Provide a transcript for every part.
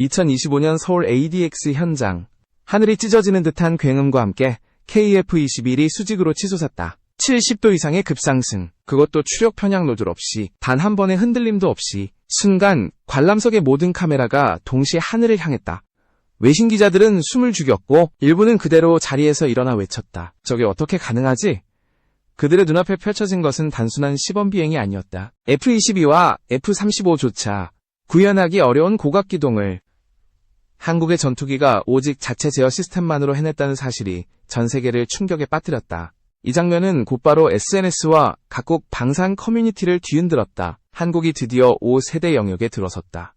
2025년 서울 ADX 현장. 하늘이 찢어지는 듯한 굉음과 함께 KF-21이 수직으로 치솟았다. 70도 이상의 급상승. 그것도 추력 편향 노즐 없이 단 한 번의 흔들림도 없이 순간 관람석의 모든 카메라가 동시에 하늘을 향했다. 외신 기자들은 숨을 죽였고 일부는 그대로 자리에서 일어나 외쳤다. 저게 어떻게 가능하지? 그들의 눈앞에 펼쳐진 것은 단순한 시범 비행이 아니었다. F-22와 F-35조차 구현하기 어려운 고각 기동을 한국의 전투기가 오직 자체 제어 시스템만으로 해냈다는 사실이 전 세계를 충격에 빠뜨렸다. 이 장면은 곧바로 SNS와 각국 방산 커뮤니티를 뒤흔들었다. 한국이 드디어 5세대 영역에 들어섰다.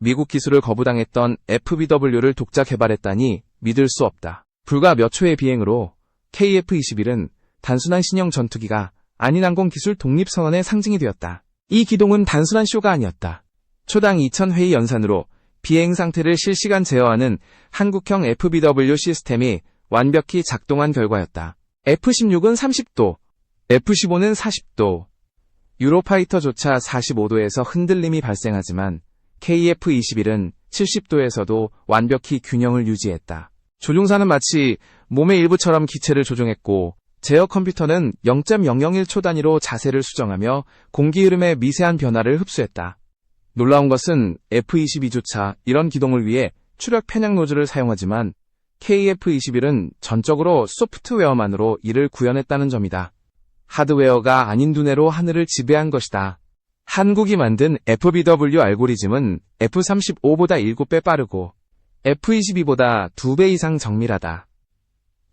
미국 기술을 거부당했던 FBW를 독자 개발했다니 믿을 수 없다. 불과 몇 초의 비행으로 KF-21은 단순한 신형 전투기가 아닌 항공 기술 독립 선언의 상징이 되었다. 이 기동은 단순한 쇼가 아니었다. 초당 2000회의 연산으로 비행 상태를 실시간 제어하는 한국형 FBW 시스템이 완벽히 작동한 결과였다. F-16은 30도, F-15는 40도, 유로파이터조차 45도에서 흔들림이 발생하지만 KF-21은 70도에서도 완벽히 균형을 유지했다. 조종사는 마치 몸의 일부처럼 기체를 조종했고 제어 컴퓨터는 0.001초 단위로 자세를 수정하며 공기 흐름의 미세한 변화를 흡수했다. 놀라운 것은 F-22조차 이런 기동을 위해 추력 편향 노즐을 사용하지만 KF-21은 전적으로 소프트웨어만으로 이를 구현했다는 점이다. 하드웨어가 아닌 두뇌로 하늘을 지배한 것이다. 한국이 만든 FBW 알고리즘은 F-35보다 7배 빠르고 F-22보다 2배 이상 정밀하다.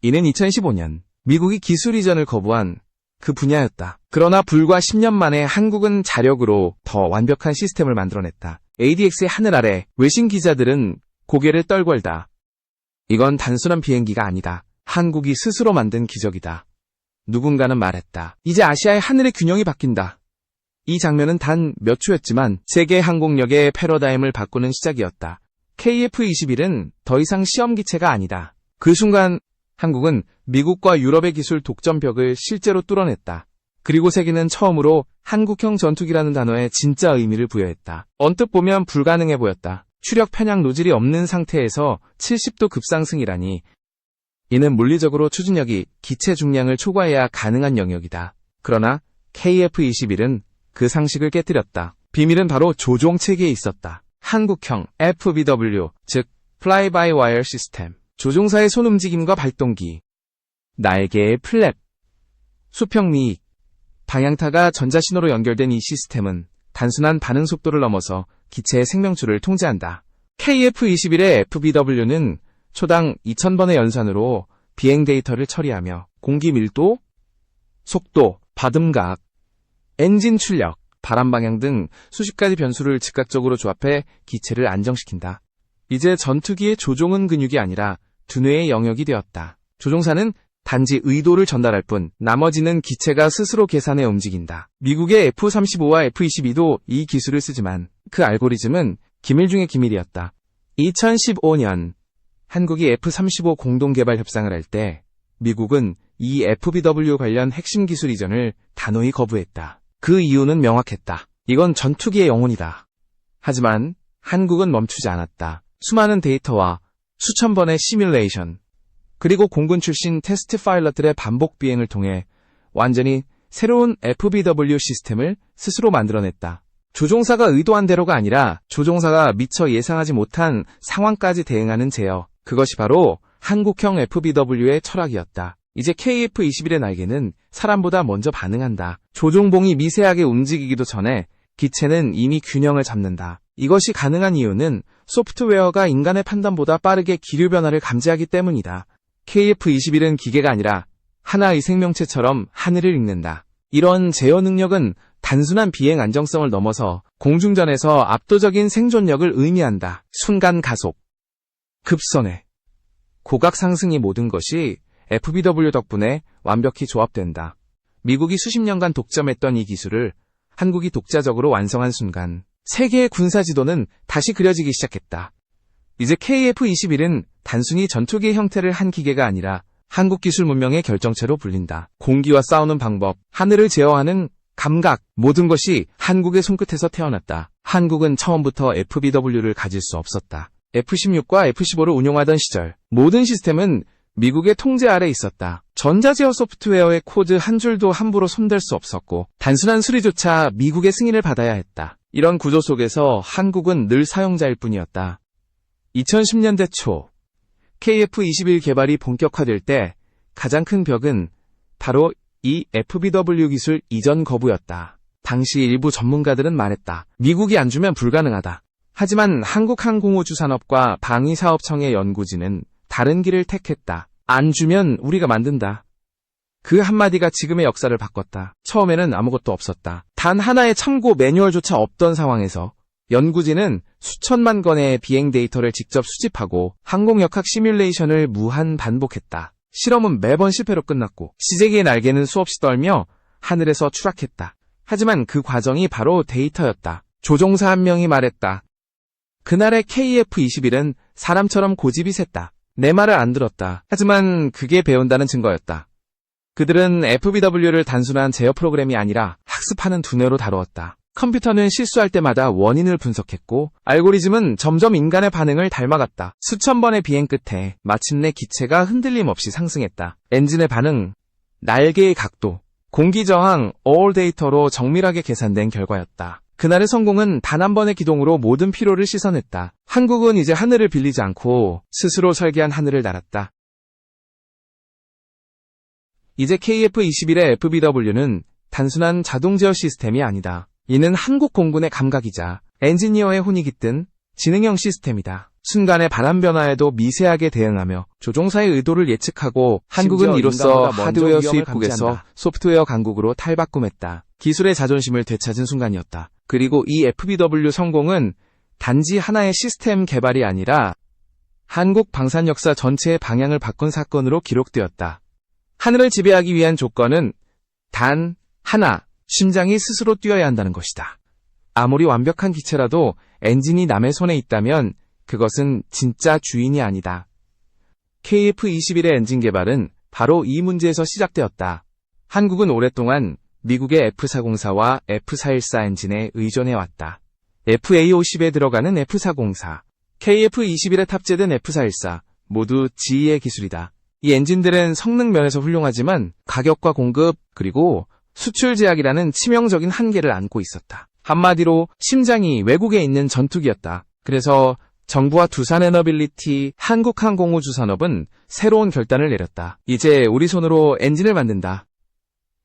이는 2015년 미국이 기술 이전을 거부한 그 분야였다. 그러나 불과 10년 만에 한국은 자력으로 더 완벽한 시스템을 만들어냈다. ADX의 하늘 아래 외신 기자들은 고개를 떨궐다. 이건 단순한 비행기가 아니다. 한국이 스스로 만든 기적이다. 누군가는 말했다. 이제 아시아의 하늘의 균형이 바뀐다. 이 장면은 단 몇 초였지만 세계 항공력의 패러다임을 바꾸는 시작이었다. KF-21은 더 이상 시험 기체가 아니다. 그 순간 한국은 미국과 유럽의 기술 독점벽을 실제로 뚫어냈다. 그리고 세계는 처음으로 한국형 전투기라는 단어에 진짜 의미를 부여했다. 언뜻 보면 불가능해 보였다. 추력 편향 노즐이 없는 상태에서 70도 급상승이라니 이는 물리적으로 추진력이 기체 중량을 초과해야 가능한 영역이다. 그러나 KF-21은 그 상식을 깨뜨렸다. 비밀은 바로 조종 체계에 있었다. 한국형 FBW, 즉 Fly-by-Wire 시스템. 조종사의 손 움직임과 발동기, 날개의 플랩, 수평 미익, 방향타가 전자신호로 연결된 이 시스템은 단순한 반응 속도를 넘어서 기체의 생명줄을 통제한다. KF-21의 FBW는 초당 2000번의 연산으로 비행 데이터를 처리하며 공기 밀도, 속도, 받음각, 엔진 출력, 바람 방향 등 수십 가지 변수를 즉각적으로 조합해 기체를 안정시킨다. 이제 전투기의 조종은 근육이 아니라 두뇌의 영역이 되었다. 조종사는 단지 의도를 전달할 뿐 나머지는 기체가 스스로 계산해 움직인다. 미국의 F-35와 F-22도 이 기술을 쓰지만 그 알고리즘은 기밀 중의 기밀이었다. 2015년 한국이 F-35 공동 개발 협상을 할 때 미국은 이 FBW 관련 핵심 기술 이전을 단호히 거부했다. 그 이유는 명확했다. 이건 전투기의 영혼이다. 하지만 한국은 멈추지 않았다. 수많은 데이터와 수천 번의 시뮬레이션, 그리고 공군 출신 테스트 파일럿들의 반복 비행을 통해 완전히 새로운 FBW 시스템을 스스로 만들어냈다. 조종사가 의도한 대로가 아니라 조종사가 미처 예상하지 못한 상황까지 대응하는 제어. 그것이 바로 한국형 FBW의 철학이었다. 이제 KF-21의 날개는 사람보다 먼저 반응한다. 조종봉이 미세하게 움직이기도 전에 기체는 이미 균형을 잡는다. 이것이 가능한 이유는 소프트웨어가 인간의 판단보다 빠르게 기류 변화를 감지하기 때문이다. KF-21은 기계가 아니라 하나의 생명체처럼 하늘을 읽는다. 이런 제어 능력은 단순한 비행 안정성을 넘어서 공중전에서 압도적인 생존력을 의미한다. 순간 가속, 급선회, 고각 상승이 모든 것이 FBW 덕분에 완벽히 조합된다. 미국이 수십 년간 독점했던 이 기술을 한국이 독자적으로 완성한 순간 세계의 군사 지도는 다시 그려지기 시작했다. 이제 KF-21은 단순히 전투기의 형태를 한 기계가 아니라 한국 기술 문명의 결정체로 불린다. 공기와 싸우는 방법, 하늘을 제어하는 감각, 모든 것이 한국의 손끝에서 태어났다. 한국은 처음부터 FBW를 가질 수 없었다. F-16과 F-15를 운용하던 시절 모든 시스템은 미국의 통제 아래 있었다. 전자제어 소프트웨어의 코드 한 줄도 함부로 손댈 수 없었고 단순한 수리조차 미국의 승인을 받아야 했다. 이런 구조 속에서 한국은 늘 사용자일 뿐이었다. 2010년대 초 KF-21 개발이 본격화될 때 가장 큰 벽은 바로 이 FBW 기술 이전 거부였다. 당시 일부 전문가들은 말했다. 미국이 안 주면 불가능하다. 하지만 한국항공우주산업과 방위사업청의 연구진은 다른 길을 택했다. 안 주면 우리가 만든다. 그 한마디가 지금의 역사를 바꿨다. 처음에는 아무것도 없었다. 단 하나의 참고 매뉴얼조차 없던 상황에서 연구진은 수천만 건의 비행 데이터를 직접 수집하고 항공역학 시뮬레이션을 무한 반복했다. 실험은 매번 실패로 끝났고 시제기의 날개는 수없이 떨며 하늘에서 추락했다. 하지만 그 과정이 바로 데이터였다. 조종사 한 명이 말했다. 그날의 KF-21은 사람처럼 고집이 셌다. 내 말을 안 들었다. 하지만 그게 배운다는 증거였다. 그들은 FBW를 단순한 제어 프로그램이 아니라 학습하는 두뇌로 다루었다. 컴퓨터는 실수할 때마다 원인을 분석했고 알고리즘은 점점 인간의 반응을 닮아갔다. 수천 번의 비행 끝에 마침내 기체가 흔들림 없이 상승했다. 엔진의 반응, 날개의 각도, 공기 저항, all 데이터로 정밀하게 계산된 결과였다. 그날의 성공은 단 한 번의 기동으로 모든 피로를 씻어냈다. 한국은 이제 하늘을 빌리지 않고 스스로 설계한 하늘을 날았다. 이제 KF-21의 FBW는 단순한 자동 제어 시스템이 아니다. 이는 한국 공군의 감각이자 엔지니어의 혼이 깃든 지능형 시스템이다. 순간의 바람 변화에도 미세하게 대응하며 조종사의 의도를 예측하고 한국은 이로써 하드웨어 수입국에서 소프트웨어 강국으로 탈바꿈했다. 기술의 자존심을 되찾은 순간이었다. 그리고 이 FBW 성공은 단지 하나의 시스템 개발이 아니라 한국 방산 역사 전체의 방향을 바꾼 사건으로 기록되었다. 하늘을 지배하기 위한 조건은 단 하나, 심장이 스스로 뛰어야 한다는 것이다. 아무리 완벽한 기체라도 엔진이 남의 손에 있다면 그것은 진짜 주인이 아니다. KF-21의 엔진 개발은 바로 이 문제에서 시작되었다. 한국은 오랫동안 미국의 F404와 F414 엔진에 의존해왔다. FA50에 들어가는 F404, KF-21에 탑재된 F414 모두 GE의 기술이다. 이 엔진들은 성능 면에서 훌륭하지만 가격과 공급 그리고 수출 제약이라는 치명적인 한계를 안고 있었다. 한마디로 심장이 외국에 있는 전투기였다. 그래서 정부와 두산에너빌리티 한국항공우주산업은 새로운 결단을 내렸다. 이제 우리 손으로 엔진을 만든다.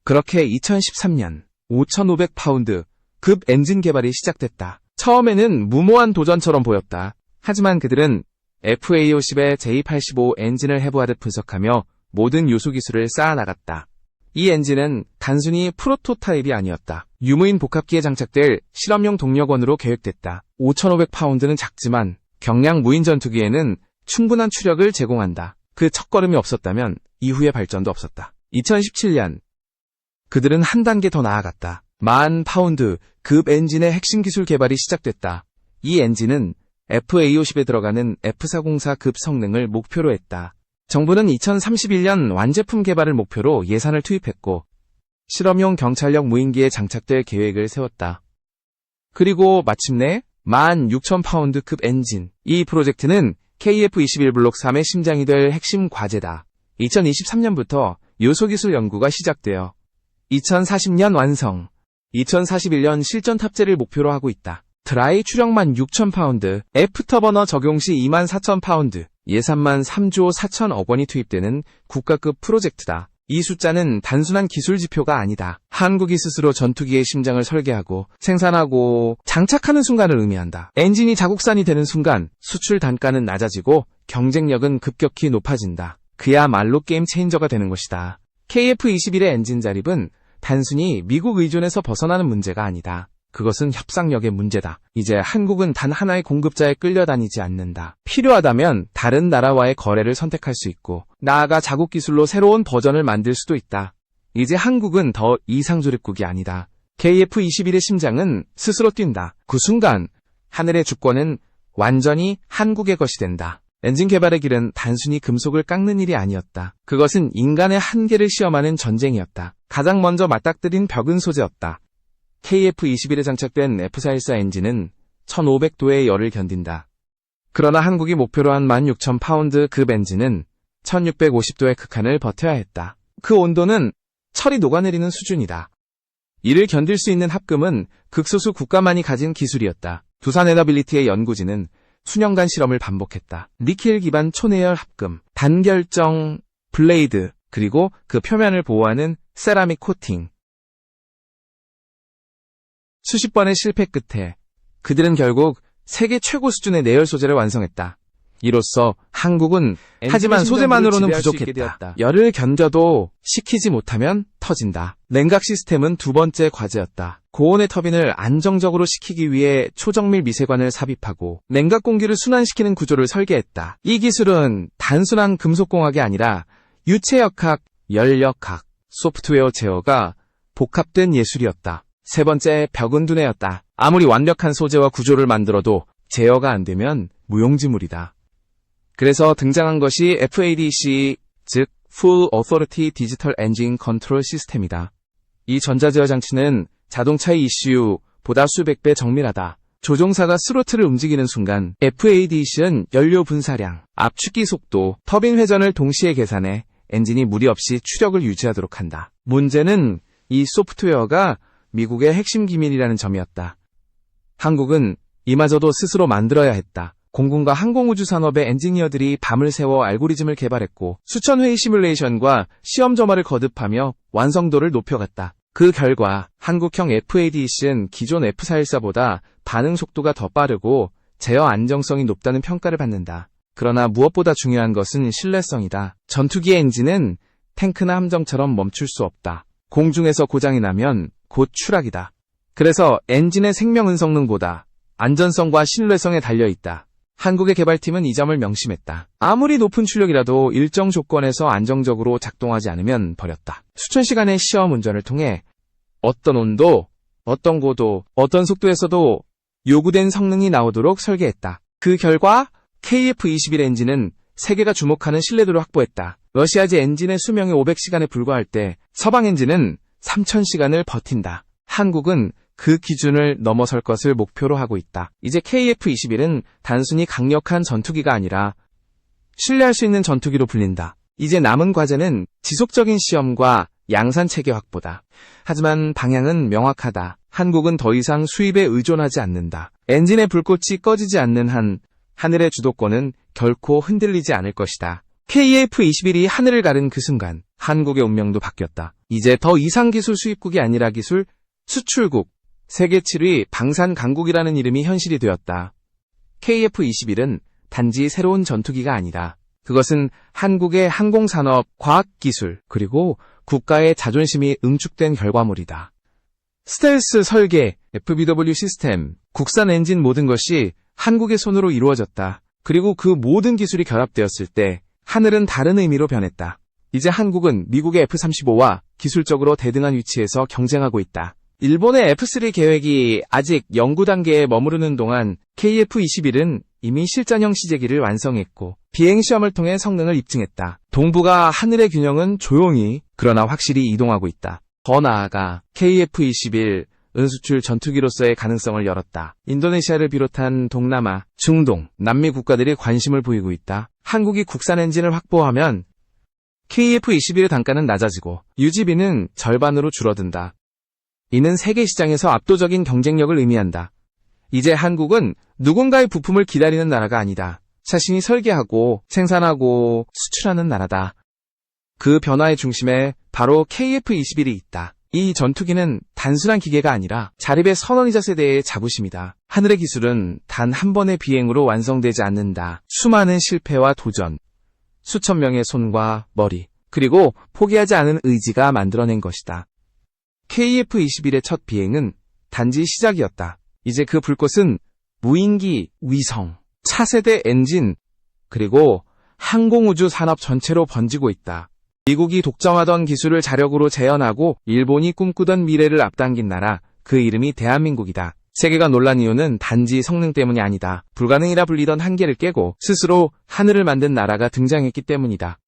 그렇게 2013년 5,500파운드 급 엔진 개발이 시작됐다. 처음에는 무모한 도전처럼 보였다. 하지만 그들은 FA50의 J85 엔진을 해부하듯 분석하며 모든 요소 기술을 쌓아나갔다. 이 엔진은 단순히 프로토타입이 아니었다. 유무인 복합기에 장착될 실험용 동력원으로 계획됐다. 5,500파운드는 작지만 경량 무인 전투기에는 충분한 추력을 제공한다. 그 첫걸음이 없었다면 이후의 발전도 없었다. 2017년 그들은 한 단계 더 나아갔다. 만 파운드 급 엔진의 핵심 기술 개발이 시작됐다. 이 엔진은 FA50에 들어가는 F404 급 성능을 목표로 했다. 정부는 2031년 완제품 개발을 목표로 예산을 투입했고 실험용 경찰력 무인기에 장착될 계획을 세웠다. 그리고 마침내 16,000파운드급 엔진. 이 프로젝트는 KF-21 블록 3의 심장이 될 핵심 과제다. 2023년부터 요소기술 연구가 시작되어 2040년 완성, 2041년 실전 탑재를 목표로 하고 있다. 드라이 추력만 6,000파운드, 애프터버너 적용 시 24,000파운드, 예산만 3조 4천억 원이 투입되는 국가급 프로젝트다. 이 숫자는 단순한 기술 지표가 아니다. 한국이 스스로 전투기의 심장을 설계하고 생산하고 장착하는 순간을 의미한다. 엔진이 자국산이 되는 순간 수출 단가는 낮아지고 경쟁력은 급격히 높아진다. 그야말로 게임 체인저가 되는 것이다. KF-21의 엔진 자립은 단순히 미국 의존에서 벗어나는 문제가 아니다. 그것은 협상력의 문제다. 이제 한국은 단 하나의 공급자에 끌려다니지 않는다. 필요하다면 다른 나라와의 거래를 선택할 수 있고 나아가 자국 기술로 새로운 버전을 만들 수도 있다. 이제 한국은 더 이상조립국이 아니다. KF-21의 심장은 스스로 뛴다. 그 순간 하늘의 주권은 완전히 한국의 것이 된다. 엔진 개발의 길은 단순히 금속을 깎는 일이 아니었다. 그것은 인간의 한계를 시험하는 전쟁이었다. 가장 먼저 맞닥뜨린 벽은 소재였다. KF-21에 장착된 F414 엔진은 1500도의 열을 견딘다. 그러나 한국이 목표로 한 16,000파운드 급 엔진은 1650도의 극한을 버텨야 했다. 그 온도는 철이 녹아내리는 수준이다. 이를 견딜 수 있는 합금은 극소수 국가만이 가진 기술이었다. 두산 에너빌리티의 연구진은 수년간 실험을 반복했다. 니켈 기반 초내열 합금, 단결정, 블레이드, 그리고 그 표면을 보호하는 세라믹 코팅. 수십 번의 실패 끝에 그들은 결국 세계 최고 수준의 내열 소재를 완성했다. 이로써 한국은 하지만 소재만으로는 부족했다. 열을 견뎌도 식히지 못하면 터진다. 냉각 시스템은 두 번째 과제였다. 고온의 터빈을 안정적으로 식히기 위해 초정밀 미세관을 삽입하고 냉각 공기를 순환시키는 구조를 설계했다. 이 기술은 단순한 금속공학이 아니라 유체역학, 열역학, 소프트웨어 제어가 복합된 예술이었다. 세 번째 벽은 두뇌였다. 아무리 완벽한 소재와 구조를 만들어도 제어가 안 되면 무용지물이다. 그래서 등장한 것이 FADC, 즉 Full Authority Digital Engine Control System이다. 이 전자제어 장치는 자동차의 ECU보다 수백 배 정밀하다. 조종사가 스로틀을 움직이는 순간 FADC는 연료 분사량, 압축기 속도, 터빈 회전을 동시에 계산해 엔진이 무리 없이 추력을 유지하도록 한다. 문제는 이 소프트웨어가 미국의 핵심 기밀이라는 점이었다. 한국은 이마저도 스스로 만들어야 했다. 공군과 항공우주 산업의 엔지니어들이 밤을 새워 알고리즘을 개발했고 수천 회의 시뮬레이션과 시험 점화를 거듭하며 완성도를 높여갔다. 그 결과 한국형 FADC는 기존 F414보다 반응 속도가 더 빠르고 제어 안정성이 높다는 평가를 받는다. 그러나 무엇보다 중요한 것은 신뢰성이다. 전투기의 엔진은 탱크나 함정처럼 멈출 수 없다. 공중에서 고장이 나면 곧 추락이다. 그래서 엔진의 생명은 성능보다 안전성과 신뢰성에 달려있다. 한국의 개발팀은 이 점을 명심했다. 아무리 높은 출력이라도 일정 조건에서 안정적으로 작동하지 않으면 버렸다. 수천 시간의 시험 운전을 통해 어떤 온도, 어떤 고도, 어떤 속도에서도 요구된 성능이 나오도록 설계했다. 그 결과 KF-21 엔진은 세계가 주목하는 신뢰도를 확보했다. 러시아제 엔진의 수명이 500시간에 불과할 때 서방 엔진은 3000시간을 버틴다. 한국은 그 기준을 넘어설 것을 목표로 하고 있다. 이제 KF-21은 단순히 강력한 전투기가 아니라 신뢰할 수 있는 전투기로 불린다. 이제 남은 과제는 지속적인 시험과 양산 체계 확보다. 하지만 방향은 명확하다. 한국은 더 이상 수입에 의존하지 않는다. 엔진의 불꽃이 꺼지지 않는 한 하늘의 주도권은 결코 흔들리지 않을 것이다. KF-21이 하늘을 가른 그 순간 한국의 운명도 바뀌었다. 이제 더 이상 기술 수입국이 아니라 기술 수출국, 세계 7위 방산 강국이라는 이름이 현실이 되었다. KF-21은 단지 새로운 전투기가 아니다. 그것은 한국의 항공산업, 과학기술, 그리고 국가의 자존심이 응축된 결과물이다. 스텔스 설계, FBW 시스템, 국산 엔진 모든 것이 한국의 손으로 이루어졌다. 그리고 그 모든 기술이 결합되었을 때 하늘은 다른 의미로 변했다. 이제 한국은 미국의 F-35와 기술적으로 대등한 위치에서 경쟁하고 있다. 일본의 F-3 계획이 아직 연구 단계에 머무르는 동안 KF-21은 이미 실전형 시제기를 완성했고 비행 시험을 통해 성능을 입증했다. 동북아 하늘의 균형은 조용히 그러나 확실히 이동하고 있다. 더 나아가 KF-21 은수출 전투기로서의 가능성을 열었다. 인도네시아를 비롯한 동남아, 중동, 남미 국가들이 관심을 보이고 있다. 한국이 국산 엔진을 확보하면 KF-21의 단가는 낮아지고 유지비는 절반으로 줄어든다. 이는 세계 시장에서 압도적인 경쟁력을 의미한다. 이제 한국은 누군가의 부품을 기다리는 나라가 아니다. 자신이 설계하고 생산하고 수출하는 나라다. 그 변화의 중심에 바로 KF-21이 있다. 이 전투기는 단순한 기계가 아니라 자립의 선언이자 세대의 자부심이다. 하늘의 기술은 단 한 번의 비행으로 완성되지 않는다. 수많은 실패와 도전, 수천 명의 손과 머리, 그리고 포기하지 않은 의지가 만들어낸 것이다. KF-21의 첫 비행은 단지 시작이었다. 이제 그 불꽃은 무인기, 위성, 차세대 엔진, 그리고 항공우주 산업 전체로 번지고 있다. 미국이 독점하던 기술을 자력으로 재현하고 일본이 꿈꾸던 미래를 앞당긴 나라, 그 이름이 대한민국이다. 세계가 놀란 이유는 단지 성능 때문이 아니다. 불가능이라 불리던 한계를 깨고 스스로 하늘을 만든 나라가 등장했기 때문이다.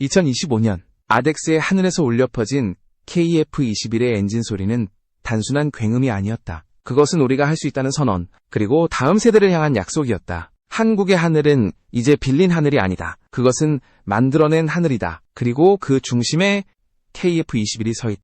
2025년 아덱스의 하늘에서 울려 퍼진 KF-21의 엔진 소리는 단순한 굉음이 아니었다. 그것은 우리가 할 수 있다는 선언, 그리고 다음 세대를 향한 약속이었다. 한국의 하늘은 이제 빌린 하늘이 아니다. 그것은 만들어낸 하늘이다. 그리고 그 중심에 KF21이 서 있다.